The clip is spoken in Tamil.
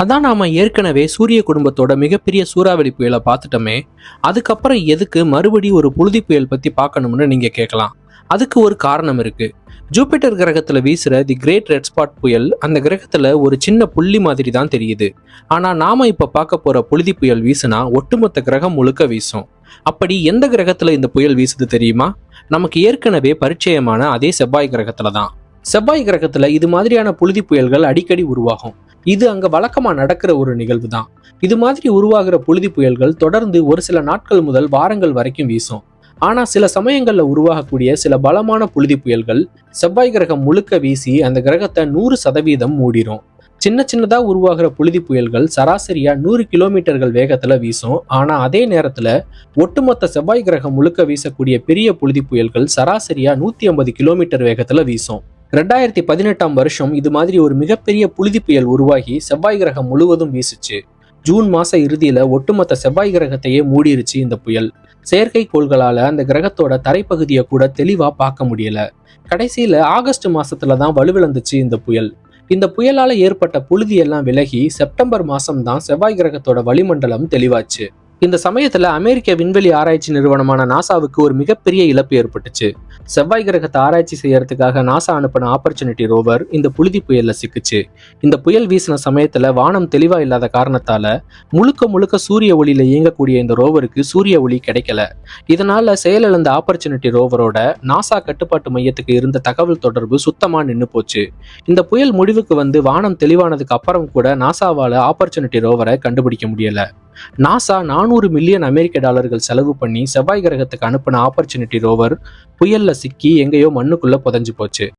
அதான் நாம ஏற்கனவே சூரிய குடும்பத்தோட மிகப்பெரிய சூறாவளி புயலை பார்த்துட்டோமே அதுக்கப்புறம் எதுக்கு மறுபடி ஒரு புழுதி புயல் பத்தி பார்க்கணும்னு நீங்க கேட்கலாம். அதுக்கு ஒரு காரணம் இருக்கு. ஜூபிட்டர் கிரகத்துல வீசுற தி கிரேட் ரெட் ஸ்பாட் புயல் அந்த கிரகத்துல ஒரு சின்ன புள்ளி மாதிரி தான் தெரியுது. ஆனா நாம இப்ப பார்க்க போற புழுதி புயல் வீசுனா ஒட்டுமொத்த கிரகம் முழுக்க வீசும். அப்படி எந்த கிரகத்துல இந்த புயல் வீசுது தெரியுமா? நமக்கு ஏற்கனவே பரிச்சயமான அதே செவ்வாய் கிரகத்துல தான். செவ்வாய் கிரகத்துல இது மாதிரியான புழுதி புயல்கள் அடிக்கடி உருவாகும். இது அங்க வழக்கமா நடக்கிற ஒரு நிகழ்வு தான் இது மாதிரி உருவாகிற புழுதி புயல்கள் தொடர்ந்து ஒரு சில நாட்கள் முதல் வாரங்கள் வரைக்கும் வீசும். ஆனா சில சமயங்கள்ல உருவாகக்கூடிய சில பலமான புழுதி புயல்கள் செவ்வாய் கிரகம் முழுக்க வீசி அந்த கிரகத்தை நூறு சதவீதம் மூடிரும். சின்ன சின்னதா உருவாகிற புழுதி புயல்கள் சராசரியா நூறு கிலோமீட்டர்கள் வேகத்துல வீசும். ஆனா அதே நேரத்துல ஒட்டுமொத்த செவ்வாய் கிரகம் முழுக்க வீசக்கூடிய பெரிய புழுதி புயல்கள் சராசரியா நூத்தி ஐம்பது கிலோமீட்டர் வேகத்துல வீசும். ரெண்டாயிரத்தி பதினெட்டாம் வருஷம் இது மாதிரி ஒரு மிகப்பெரிய புழுதி புயல் உருவாகி செவ்வாய் கிரகம் முழுவதும் வீசுச்சு. ஜூன் மாச இறுதியில ஒட்டுமொத்த செவ்வாய் கிரகத்தையே மூடிருச்சு இந்த புயல். செயற்கைக்கோள்களால அந்த கிரகத்தோட தரைப்பகுதியை கூட தெளிவா பார்க்க முடியல. கடைசியில ஆகஸ்ட் மாசத்துல தான் வலுவிழந்துச்சு இந்த புயல். இந்த புயலால ஏற்பட்ட புழுதியெல்லாம் விலகி செப்டம்பர் மாசம்தான் செவ்வாய் கிரகத்தோட வளிமண்டலம் தெளிவாச்சு. இந்த சமயத்துல அமெரிக்க விண்வெளி ஆராய்ச்சி நிறுவனமான நாசாவுக்கு ஒரு மிகப்பெரிய இழப்பு ஏற்பட்டுச்சு. செவ்வாய் கிரகத்தை ஆராய்ச்சி செய்யறதுக்காக நாசா அனுப்பின ஆப்பர்ச்சுனிட்டி ரோவர் இந்த புழுதி புயல்ல சிக்குச்சு. இந்த புயல் வீசின சமயத்துல வானம் தெளிவா இல்லாத காரணத்தால முழுக்க முழுக்க சூரிய ஒளியில இயங்கக்கூடிய இந்த ரோவருக்கு சூரிய ஒளி கிடைக்கல. இதனால செயலிழந்த ஆப்பர்ச்சுனிட்டி ரோவரோட நாசா கட்டுப்பாட்டு மையத்துக்கு இருந்த தகவல் தொடர்பு சுத்தமா நின்று போச்சு. இந்த புயல் முடிவுக்கு வந்து வானம் தெளிவானதுக்கு அப்புறம் கூட நாசாவால ஆப்பர்ச்சுனிட்டி ரோவரை கண்டுபிடிக்க முடியல. நாசா நானூறு மில்லியன் அமெரிக்க டாலர்கள் செலவு பண்ணி செவ்வாய் கிரகத்துக்கு அனுப்பின ஆப்பர்ச்சுனிட்டி ரோவர் புயல்ல சிக்கி எங்கேயோ மண்ணுக்குள்ள புதஞ்சு போச்சு.